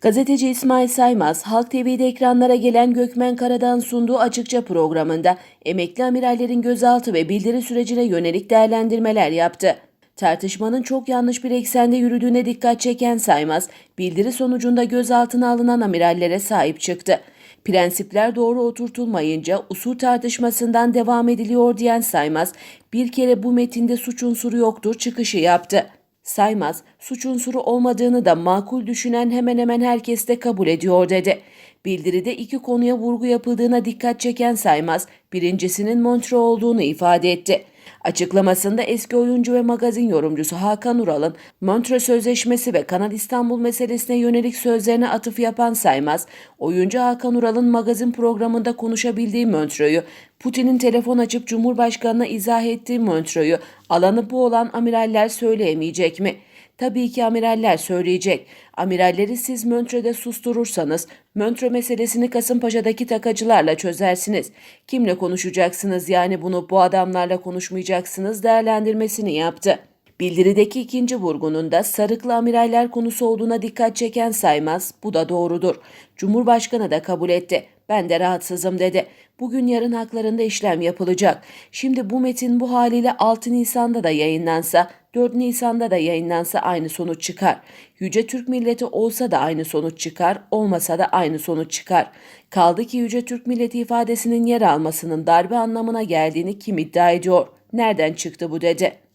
Gazeteci İsmail Saymaz, Halk TV'de ekranlara gelen Gökmen Kara'dan sunduğu açıkça programında emekli amirallerin gözaltı ve bildiri sürecine yönelik değerlendirmeler yaptı. Tartışmanın çok yanlış bir eksende yürüdüğüne dikkat çeken Saymaz, bildiri sonucunda gözaltına alınan amirallere sahip çıktı. Prensipler doğru oturtulmayınca usul tartışmasından devam ediliyor diyen Saymaz, bir kere bu metinde suç unsuru yoktur çıkışı yaptı. Saymaz, suç unsuru olmadığını da makul düşünen hemen hemen herkes de kabul ediyor dedi. Bildiride iki konuya vurgu yapıldığına dikkat çeken Saymaz, birincisinin Montre olduğunu ifade etti. Açıklamasında eski oyuncu ve magazin yorumcusu Hakan Ural'ın Montre Sözleşmesi ve Kanal İstanbul meselesine yönelik sözlerine atıf yapan Saymaz, oyuncu Hakan Ural'ın magazin programında konuşabildiği Montre'yu, Putin'in telefon açıp Cumhurbaşkanı'na izah ettiği Montre'yu alanı bu olan amiraller söyleyemeyecek mi? Tabii ki amiraller söyleyecek. Amiralleri siz Montre'de susturursanız, Montre meselesini Kasımpaşa'daki takacılarla çözersiniz. Kimle konuşacaksınız yani bunu bu adamlarla konuşmayacaksınız değerlendirmesini yaptı. Bildirideki ikinci vurgunun da sarıklı amiraller konusu olduğuna dikkat çeken Saymaz, bu da doğrudur. Cumhurbaşkanı da kabul etti. Ben de rahatsızım dedi. Bugün yarın haklarında işlem yapılacak. Şimdi bu metin bu haliyle 6 Nisan'da da yayınlansa, 4 Nisan'da da yayınlansa aynı sonuç çıkar. Yüce Türk milleti olsa da aynı sonuç çıkar, olmasa da aynı sonuç çıkar. Kaldı ki Yüce Türk milleti ifadesinin yer almasının darbe anlamına geldiğini kim iddia ediyor? Nereden çıktı bu dedi.